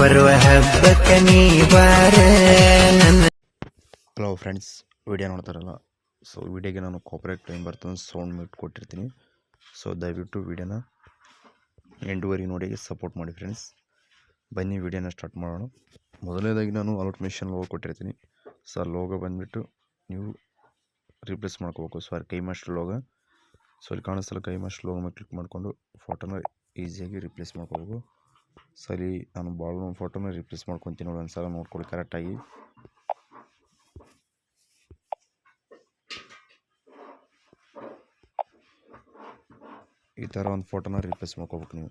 ಬರುವ hello friends video ನೋಡ್ತಾರಲ್ಲ? So ವಿಡಿಯೋಗೆ ನಾನು ಕಾಪ್ರೇಟ್ ಟೈಮ್ ಬರ್ತದೆ ಸೌಂಡ್ ಮ್ಯೂಟ್ ಕೊಟ್ಟಿರ್ತೀನಿ. ಸೊ ದಯವಿಟ್ಟು ವಿಡಿಯೋನ ಎಂಟುವರೆಗೆ ನೋಡಿ ಸಪೋರ್ಟ್ ಮಾಡಿ ಫ್ರೆಂಡ್ಸ್ ಬನ್ನಿ ವಿಡಿಯೋನ ಸ್ಟಾರ್ಟ್ ಮಾಡೋಣ. ಮೊದಲನೇದಾಗಿ ನಾನು ಅಲೌಟ್ ಮಿಷನ್ ಲೋಗೋ ಕೊಟ್ಟಿರ್ತೀನಿ. ಸೊ ಆ ಲೋಗೋ ಬಂದುಬಿಟ್ಟು ನೀವು ರಿಪ್ಲೇಸ್ ಮಾಡ್ಕೋಬೇಕು. ಸಾರಿ ಕೈ ಮಾಸ್ಟರ್ ಲೋಗ ಸೊ ಅಲ್ಲಿ ಕಾಣಿಸ್ತಲ್ಲ ಕೈ ಮಾಸ್ಟರ್ ಲೋಗೋ ಮೇಲೆ ಕ್ಲಿಕ್ ಮಾಡಿಕೊಂಡು ಫೋಟೋನ ಈಸಿಯಾಗಿ ರಿಪ್ಲೇಸ್ ಮಾಡ್ಕೋಬೇಕು. ಸೊ ಅಲ್ಲಿ ನಾನು ಬಾಲ್ ಫೋಟೋನ ರಿಪ್ಲೇಸ್ ಮಾಡ್ಕೊತೀನಿ ನೋಡಿ ಒಂದು ಸಲ ನೋಡ್ಕೊಳ್ಳಿ ಕರೆಕ್ಟಾಗಿ ಈ ಥರ ಒಂದು ಫೋಟೋನ ರಿಪ್ಲೇಸ್ ಮಾಡ್ಕೋಬೇಕು ನೀವು.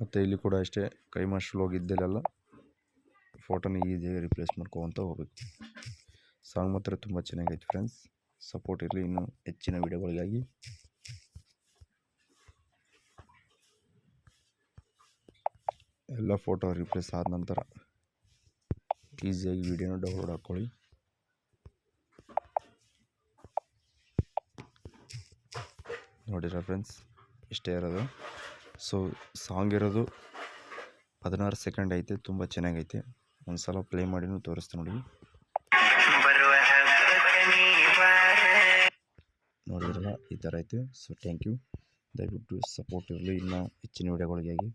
ಮತ್ತು ಇಲ್ಲಿ ಕೂಡ ಅಷ್ಟೇ, ಕೈ ಮಾಸ್ಟರ್ ಹೋಗಿದ್ದೆಲ್ಲ ಫೋಟೋನ ಈಸಿಯಾಗಿ ರಿಪ್ಲೇಸ್ ಮಾಡ್ಕೊಂತ ಹೋಗ್ಬೇಕು. ಸಾಂಗ್ ಮಾತ್ರ ತುಂಬ ಚೆನ್ನಾಗೈತೆ ಫ್ರೆಂಡ್ಸ್ ಸಪೋರ್ಟ್ ಇರಲಿ, ಇನ್ನೂ ಹೆಚ್ಚಿನ ವೀಡಿಯೋಗಳಿಗಾಗಿ ಎಲ್ಲ ಫೋಟೋ ರಿಪ್ಲೇಸ್ ಆದ ನಂತರ ಈಸಿಯಾಗಿ ವಿಡಿಯೋನ ಡೌನ್ಲೋಡ್ ಹಾಕ್ಕೊಳ್ಳಿ ನೋಡಿರ ಫ್ರೆಂಡ್ಸ್ ಇಷ್ಟೇ ಇರೋದು. ಸೊ ಸಾಂಗ್ ಇರೋದು ಹದಿನಾರು ಸೆಕೆಂಡ್ ಐತೆ, ತುಂಬ ಚೆನ್ನಾಗೈತೆ. ಒಂದು ಸಲ ಪ್ಲೇ ಮಾಡಿನೂ ತೋರಿಸ್ತೀನಿ ನೋಡಿ. ನೋಡಿದ್ರಲ್ಲ, ಈ ಥರ ಐತೆ. ಸೊ ಥ್ಯಾಂಕ್ ಯು ದಯವಿಟ್ಟು ಸಪೋರ್ಟ್ ಇರಲಿ. ಇನ್ನೂ ಹೆಚ್ಚಿನ ವೀಡಿಯೋಗಳಿಗಾಗಿ.